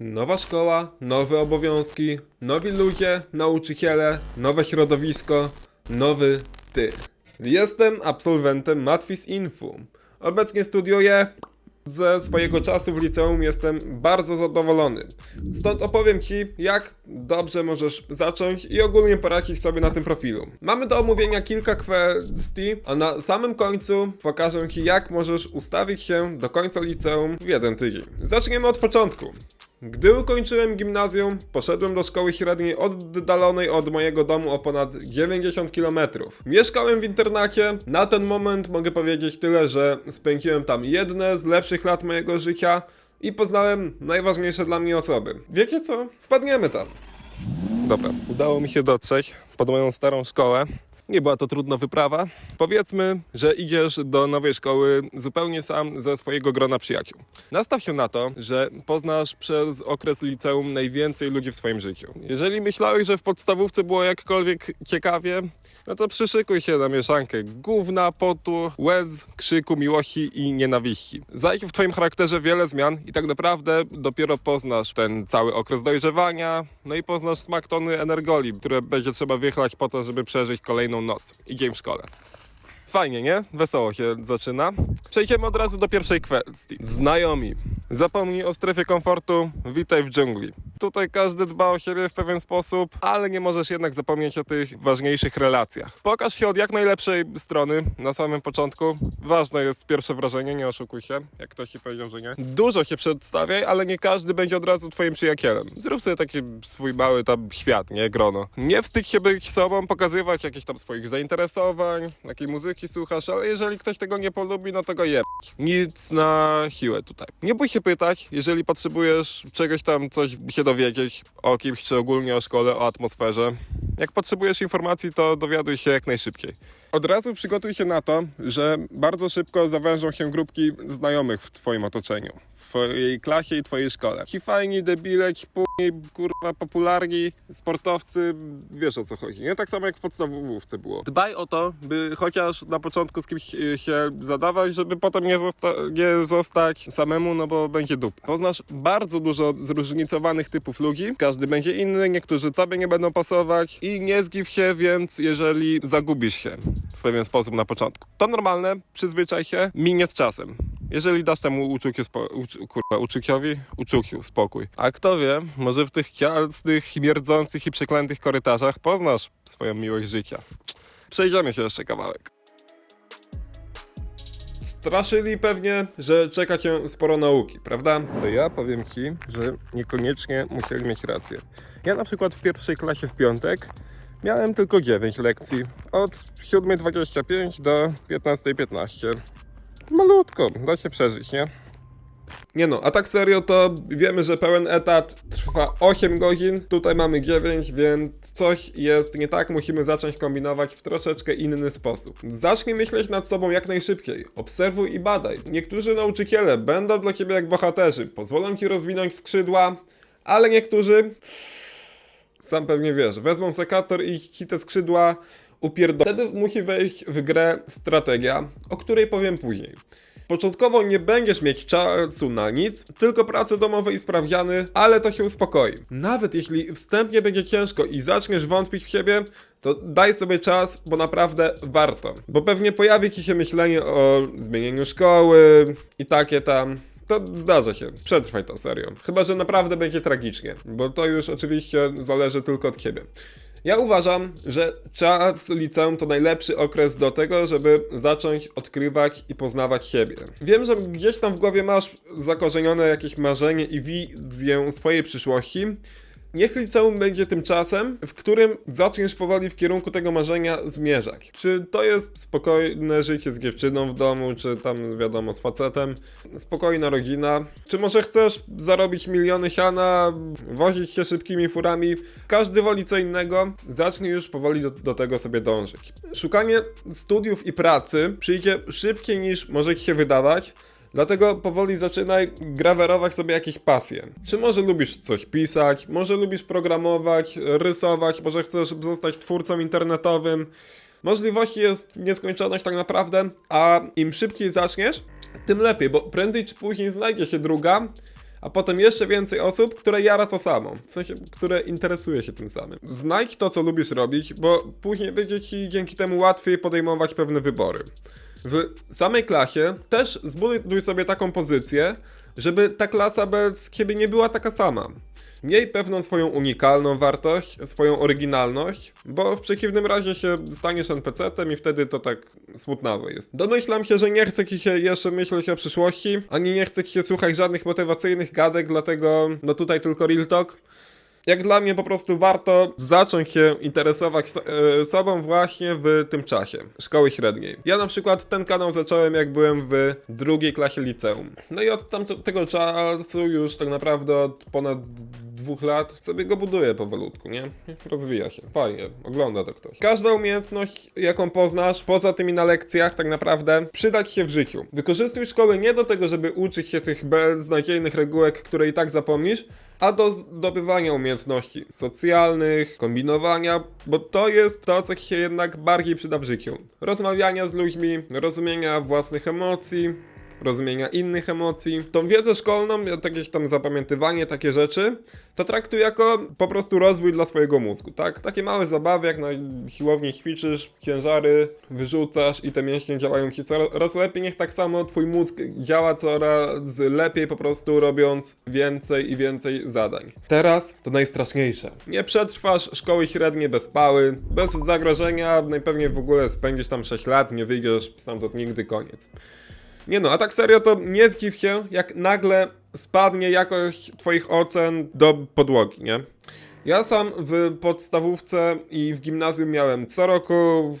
Nowa szkoła, nowe obowiązki, nowi ludzie, nauczyciele, nowe środowisko, nowy ty. Jestem absolwentem Matwis Info. Obecnie studiuję. Ze swojego czasu w liceum jestem bardzo zadowolony. Stąd opowiem Ci, jak dobrze możesz zacząć i ogólnie poradzić sobie na tym profilu. Mamy do omówienia kilka kwestii, a na samym końcu pokażę Ci, jak możesz ustawić się do końca liceum w jeden tydzień. Zaczniemy od początku. Gdy ukończyłem gimnazjum, poszedłem do szkoły średniej oddalonej od mojego domu o ponad 90 km. Mieszkałem w internacie. Na ten moment mogę powiedzieć tyle, że spędziłem tam jedne z lepszych lat mojego życia i poznałem najważniejsze dla mnie osoby. Wiecie co? Wpadniemy tam. Dobra, udało mi się dotrzeć pod moją starą szkołę. Nie była to trudna wyprawa. Powiedzmy, że idziesz do nowej szkoły zupełnie sam ze swojego grona przyjaciół. Nastaw się na to, że poznasz przez okres liceum najwięcej ludzi w swoim życiu. Jeżeli myślałeś, że w podstawówce było jakkolwiek ciekawie, no to przyszykuj się na mieszankę gówna, potu, łez, krzyku, miłości i nienawiści. Zajdzie w twoim charakterze wiele zmian i tak naprawdę dopiero poznasz ten cały okres dojrzewania, no i poznasz smak tony energoli, które będzie trzeba wychlać po to, żeby przeżyć kolejną noc i dzień w szkole. Fajnie, nie? Wesoło się zaczyna. Przejdziemy od razu do pierwszej kwestii. Znajomi. Zapomnij o strefie komfortu, witaj w dżungli. Tutaj każdy dba o siebie w pewien sposób, ale nie możesz jednak zapomnieć o tych ważniejszych relacjach. Pokaż się od jak najlepszej strony na samym początku. Ważne jest pierwsze wrażenie, nie oszukuj się, jak ktoś ci powiedział, że nie. Dużo się przedstawiaj, ale nie każdy będzie od razu twoim przyjacielem. Zrób sobie taki swój mały tam świat, nie? Grono. Nie wstydź się być sobą, pokazywać jakieś tam swoich zainteresowań, jakiej muzyki słuchasz, ale jeżeli ktoś tego nie polubi, no to go jeb. Nic na siłę tutaj. Nie bój się pytać, jeżeli potrzebujesz czegoś tam, coś się dowiedzieć o kimś, czy ogólnie o szkole, o atmosferze. Jak potrzebujesz informacji, to dowiaduj się jak najszybciej. Od razu przygotuj się na to, że bardzo szybko zawężą się grupki znajomych w twoim otoczeniu. W twojej klasie i twojej szkole. Ci fajni, debile, ci później, kurwa, popularni, sportowcy, wiesz o co chodzi, nie? Tak samo jak w podstawówce było. Dbaj o to, by chociaż na początku z kimś y, się zadawać, żeby potem nie, zosta- nie zostać samemu, no bo będzie dup. Poznasz bardzo dużo zróżnicowanych typów ludzi, każdy będzie inny, niektórzy tobie nie będą pasować i nie zgiw się, więc jeżeli zagubisz się w pewien sposób na początku. To normalne, przyzwyczaj się, minie z czasem. Jeżeli dasz temu uczuciu, spo- uczu- kurwa, uczuciowi, uczuciu, spokój. A kto wie, może w tych ciasnych, śmierdzących i przeklętych korytarzach poznasz swoją miłość życia. Przejdziemy się jeszcze kawałek. Straszyli pewnie, że czeka cię sporo nauki, prawda? To ja powiem ci, że niekoniecznie musieli mieć rację. Ja na przykład w pierwszej klasie w piątek miałem tylko 9 lekcji. Od 7.25 do 15.15. Malutko, da się przeżyć, nie? Nie no, a tak serio to wiemy, że pełen etat trwa 8 godzin, tutaj mamy 9, więc coś jest nie tak, musimy zacząć kombinować w troszeczkę inny sposób. Zacznij myśleć nad sobą jak najszybciej, obserwuj i badaj. Niektórzy nauczyciele będą dla ciebie jak bohaterzy, pozwolą ci rozwinąć skrzydła, ale niektórzy, sam pewnie wiesz, wezmą sekator i ci te skrzydła upierdolą. Wtedy musi wejść w grę strategia, o której powiem później. Początkowo nie będziesz mieć czasu na nic, tylko prace domowe i sprawdziany, ale to się uspokoi. Nawet jeśli wstępnie będzie ciężko i zaczniesz wątpić w siebie, to daj sobie czas, bo naprawdę warto. Bo pewnie pojawi ci się myślenie o zmienieniu szkoły i takie tam. To zdarza się. Przetrwaj to serio. Chyba, że naprawdę będzie tragicznie, bo to już oczywiście zależy tylko od ciebie. Ja uważam, że czas liceum to najlepszy okres do tego, żeby zacząć odkrywać i poznawać siebie. Wiem, że gdzieś tam w głowie masz zakorzenione jakieś marzenie i wizję swojej przyszłości. Niech liceum będzie tym czasem, w którym zaczniesz powoli w kierunku tego marzenia zmierzać. Czy to jest spokojne życie z dziewczyną w domu, czy tam wiadomo z facetem, spokojna rodzina, czy może chcesz zarobić miliony siana, wozić się szybkimi furami, każdy woli co innego, zacznij już powoli do, do tego sobie dążyć. Szukanie studiów i pracy przyjdzie szybciej niż może ci się wydawać, Dlatego powoli zaczynaj grawerować sobie jakieś pasje. Czy może lubisz coś pisać, może lubisz programować, rysować, może chcesz zostać twórcą internetowym. Możliwości jest nieskończoność tak naprawdę, a im szybciej zaczniesz, tym lepiej, bo prędzej czy później znajdzie się druga, a potem jeszcze więcej osób, które jara to samo, w sensie, które interesuje się tym samym. Znajdź to, co lubisz robić, bo później będzie ci dzięki temu łatwiej podejmować pewne wybory. W samej klasie też zbuduj sobie taką pozycję, żeby ta klasa bez ciebie nie była taka sama. Miej pewną swoją unikalną wartość, swoją oryginalność, bo w przeciwnym razie się staniesz NPC-tem i wtedy to tak smutnawo jest. Domyślam się, że nie chce ci się jeszcze myśleć o przyszłości, ani nie chce ci się słuchać żadnych motywacyjnych gadek, dlatego no tutaj tylko real talk. Jak dla mnie po prostu warto zacząć się interesować so, e, sobą właśnie w tym czasie szkoły średniej. Ja na przykład ten kanał zacząłem jak byłem w drugiej klasie liceum. No i od tamtego czasu już tak naprawdę od ponad dwóch lat sobie go buduję powolutku, nie? Rozwija się. Fajnie, ogląda to ktoś. Każda umiejętność, jaką poznasz, poza tymi na lekcjach, tak naprawdę przydać się w życiu. Wykorzystuj szkołę nie do tego, żeby uczyć się tych beznadziejnych regułek, które i tak zapomnisz, a do zdobywania umiejętności socjalnych, kombinowania, bo to jest to, co się jednak bardziej przyda w życiu. Rozmawiania z ludźmi, rozumienia własnych emocji, rozumienia innych emocji. Tą wiedzę szkolną, jakieś tam zapamiętywanie, takie rzeczy, to traktuj jako po prostu rozwój dla swojego mózgu, tak? Takie małe zabawy, jak na siłowni ćwiczysz, ciężary wyrzucasz i te mięśnie działają ci coraz lepiej, niech tak samo twój mózg działa coraz lepiej, po prostu robiąc więcej i więcej zadań. Teraz to najstraszniejsze. Nie przetrwasz szkoły średniej bez pały, bez zagrożenia, najpewniej w ogóle spędzisz tam 6 lat, nie wyjdziesz stamtąd nigdy, koniec. Nie no, a tak serio to nie zdziw się, jak nagle spadnie jakość twoich ocen do podłogi, nie? Ja sam w podstawówce i w gimnazjum miałem co roku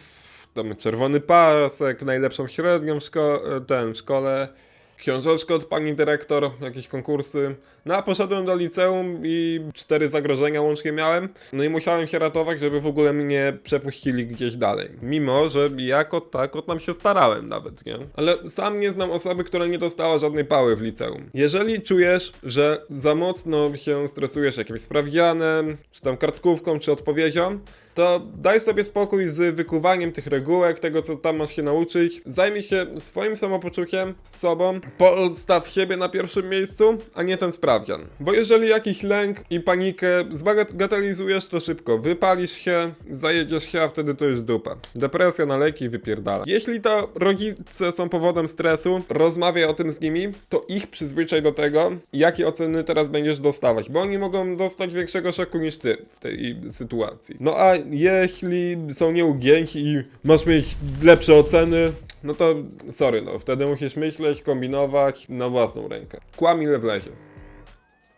tam czerwony pasek, najlepszą średnią w, szko- ten, w szkole, książeczkę od pani dyrektor, jakieś konkursy. No a poszedłem do liceum i cztery zagrożenia łącznie miałem. No i musiałem się ratować, żeby w ogóle mnie przepuścili gdzieś dalej. Mimo, że jako tako tam się starałem nawet, nie? Ale sam nie znam osoby, która nie dostała żadnej pały w liceum. Jeżeli czujesz, że za mocno się stresujesz jakimś sprawdzianem, czy tam kartkówką, czy odpowiedzią, to daj sobie spokój z wykuwaniem tych regułek, tego co tam masz się nauczyć. Zajmij się swoim samopoczuciem, sobą, postaw siebie na pierwszym miejscu, a nie ten sprawdzian. Bo jeżeli jakiś lęk i panikę zbagatelizujesz, to szybko wypalisz się, zajedziesz się, a wtedy to już dupa. Depresja na leki wypierdala. Jeśli to rodzice są powodem stresu, rozmawiaj o tym z nimi, to ich przyzwyczaj do tego, jakie oceny teraz będziesz dostawać, bo oni mogą dostać większego szoku niż ty w tej sytuacji. No a jeśli są nieugięci i masz mieć lepsze oceny, no to sorry, no wtedy musisz myśleć, kombinować na własną rękę. Kłam ile wlezie.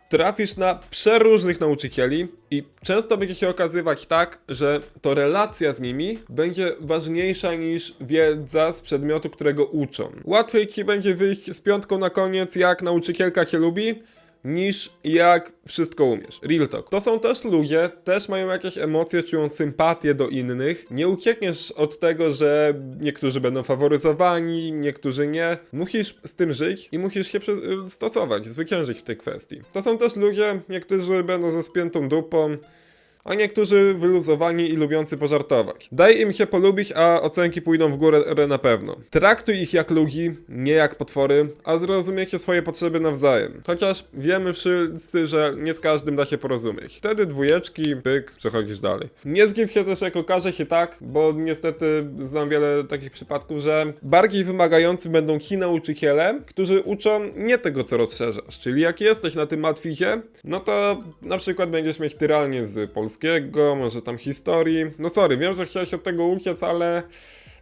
Trafisz na przeróżnych nauczycieli i często będzie się okazywać tak, że to relacja z nimi będzie ważniejsza niż wiedza z przedmiotu, którego uczą. Łatwiej ci będzie wyjść z piątką na koniec, jak nauczycielka cię lubi, niż jak wszystko umiesz. Real talk. To są też ludzie, też mają jakieś emocje, czują sympatię do innych. Nie uciekniesz od tego, że niektórzy będą faworyzowani, niektórzy nie. Musisz z tym żyć i musisz się stosować, zwyciężyć w tej kwestii. To są też ludzie, niektórzy będą ze spiętą dupą, a niektórzy wyluzowani i lubiący pożartować. Daj im się polubić, a ocenki pójdą w górę na pewno. Traktuj ich jak ludzi, nie jak potwory, a zrozumiecie swoje potrzeby nawzajem. Chociaż wiemy wszyscy, że nie z każdym da się porozumieć. Wtedy dwójeczki, pyk, przechodzisz dalej. Nie zgiw się też, jak okaże się tak, bo niestety znam wiele takich przypadków, że bardziej wymagający będą ci nauczyciele, którzy uczą nie tego, co rozszerzasz. Czyli jak jesteś na tym matwizie, no to na przykład będziesz mieć tyralnie z polskiego polskiego, może tam historii. No sorry, wiem, że chciałeś od tego uciec, ale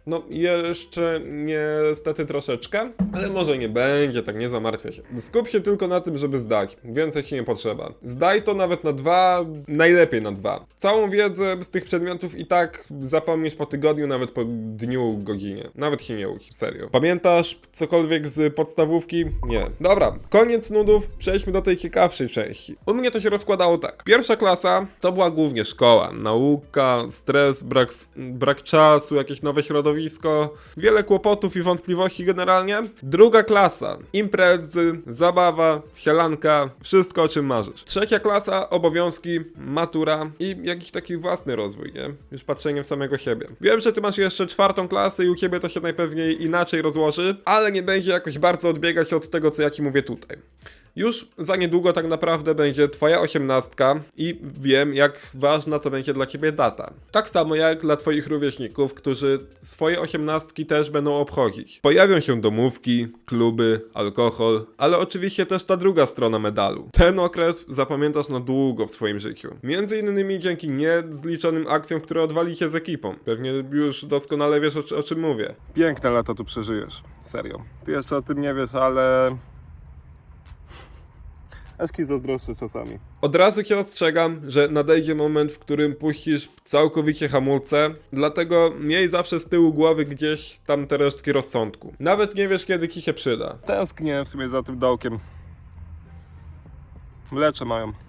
no jeszcze niestety troszeczkę, ale może nie będzie, tak nie zamartwia się. Skup się tylko na tym, żeby zdać. Więcej ci nie potrzeba. Zdaj to nawet na dwa, najlepiej na dwa. Całą wiedzę z tych przedmiotów i tak zapomnisz po tygodniu, nawet po dniu, godzinie. Nawet się nie ucz, serio. Pamiętasz cokolwiek z podstawówki? Nie. Dobra, koniec nudów, przejdźmy do tej ciekawszej części. U mnie to się rozkładało tak. Pierwsza klasa to była głównie szkoła, nauka, stres, brak, brak czasu, jakieś nowe środowisko, środowisko, wiele kłopotów i wątpliwości generalnie. Druga klasa, imprezy, zabawa, sielanka, wszystko o czym marzysz. Trzecia klasa, obowiązki, matura i jakiś taki własny rozwój, nie? Już patrzenie w samego siebie. Wiem, że ty masz jeszcze czwartą klasę i u ciebie to się najpewniej inaczej rozłoży, ale nie będzie jakoś bardzo odbiegać od tego, co ja ci mówię tutaj. Już za niedługo tak naprawdę będzie twoja osiemnastka i wiem, jak ważna to będzie dla ciebie data. Tak samo jak dla twoich rówieśników, którzy swoje osiemnastki też będą obchodzić. Pojawią się domówki, kluby, alkohol, ale oczywiście też ta druga strona medalu. Ten okres zapamiętasz na długo w swoim życiu. Między innymi dzięki niezliczonym akcjom, które odwalicie z ekipą. Pewnie już doskonale wiesz o, o czym mówię. Piękne lata tu przeżyjesz. Serio. Ty jeszcze o tym nie wiesz, ale... Eszki zazdroszczę czasami. Od razu cię ostrzegam, że nadejdzie moment, w którym puścisz całkowicie hamulce, dlatego miej zawsze z tyłu głowy gdzieś tam te resztki rozsądku. Nawet nie wiesz, kiedy ci się przyda. Tęsknię w sumie za tym dołkiem. Mlecze mają.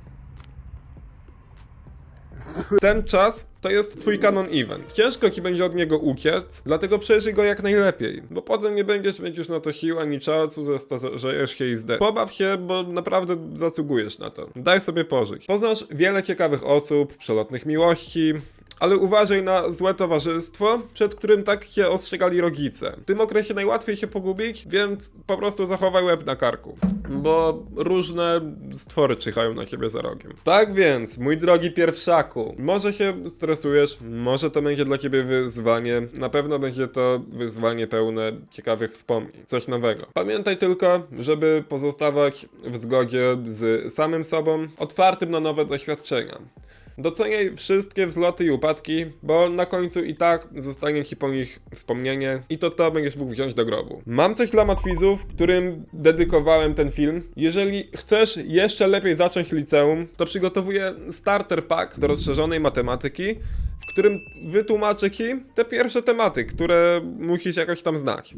Ten czas to jest twój canon event. Ciężko ci będzie od niego uciec, dlatego przeżyj go jak najlepiej, bo potem nie będziesz mieć już na to sił ani czasu, zestarzejesz się i zde. Pobaw się, bo naprawdę zasługujesz na to. Daj sobie pożyć. Poznasz wiele ciekawych osób, przelotnych miłości, ale uważaj na złe towarzystwo, przed którym tak cię ostrzegali rodzice. W tym okresie najłatwiej się pogubić, więc po prostu zachowaj łeb na karku. Bo różne stwory czyhają na ciebie za rogiem. Tak więc, mój drogi pierwszaku, może się stresujesz, może to będzie dla ciebie wyzwanie, na pewno będzie to wyzwanie pełne ciekawych wspomnień, coś nowego. Pamiętaj tylko, żeby pozostawać w zgodzie z samym sobą, otwartym na nowe doświadczenia. Doceniaj wszystkie wzloty i upadki, bo na końcu i tak zostanie ci po nich wspomnienie i to to będziesz mógł wziąć do grobu. Mam coś dla matwizów, którym dedykowałem ten film. Jeżeli chcesz jeszcze lepiej zacząć liceum, to przygotowuję starter pack do rozszerzonej matematyki, w którym wytłumaczę ci te pierwsze tematy, które musisz jakoś tam znać.